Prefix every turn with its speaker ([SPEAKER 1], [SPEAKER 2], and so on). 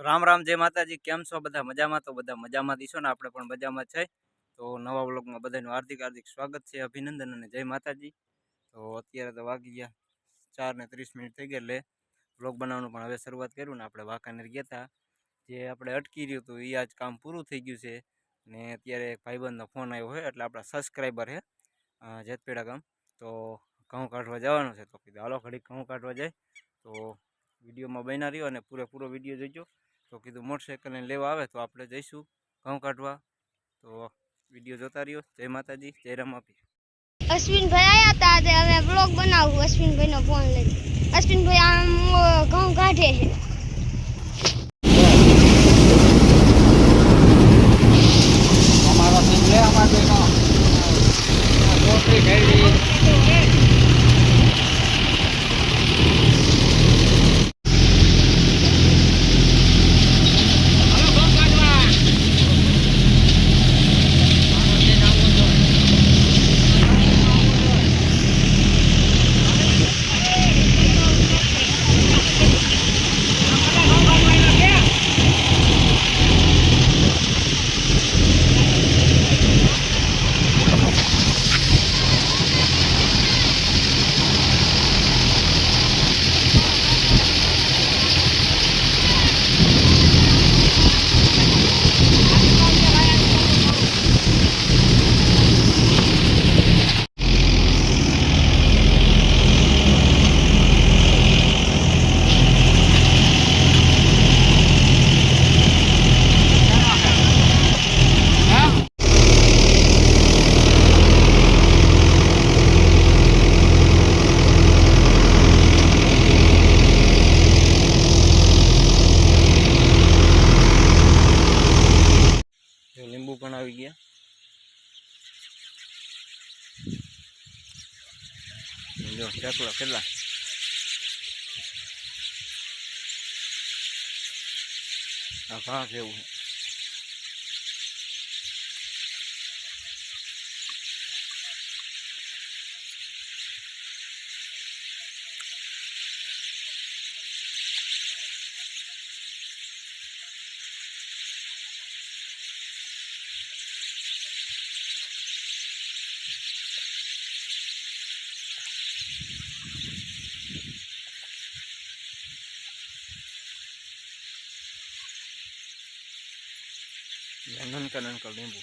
[SPEAKER 1] રામ રામ, જય માતાજી. કેમ છો બધા? મજામાં? તો બધા મજામાં દીશો ને આપણે પણ મજામાં છે. તો નવા વ્લોગમાં બધાનું હાર્દિક હાર્દિક સ્વાગત છે, અભિનંદન અને જય માતાજી. તો અત્યારે તો વાગી ગયા ચાર ને ત્રીસ મિનિટ થઈ ગઈ એટલે વ્લોગ બનાવવાનું પણ હવે શરૂઆત કર્યું ને આપણે વાંકાનેર ગયા હતા જે આપણે અટકી રહ્યું હતું એ આજ કામ પૂરું થઈ ગયું છે. ને અત્યારે એક ભાઈબંધનો ફોન આવ્યો હોય એટલે આપણા સબસ્ક્રાઈબર છે જેતપેડા ગામ. તો ઘઉં કાઢવા જવાનું છે. તો કીધું, હાલો ઘડી ઘઉં કાઢવા જાય. તો વિડીયોમાં બન્યા રહ્યો અને પૂરેપૂરો વીડિયો જોઈજો તો કીધું મોટરસાઇકલને લેવા આવે તો આપણે જઈશું ઘઉં કાઢવા. તો વીડિયો જોતા રહ્યો. જય માતાજી જય રામાપી
[SPEAKER 2] અશ્વિનભાઈ આવ્યા હતા આજે હવે બ્લોગ બનાવું અશ્વિનભાઈનો ફોન લઈ અશ્વિનભાઈ આમ ઘઉં કાઢે છે.
[SPEAKER 3] અમારો લે અમાર બેનો.
[SPEAKER 1] પણ આવી ગયા. જો ચકલો કેટલા? આ ઘાસ એવું. છે Ganun kanan kalmimbo.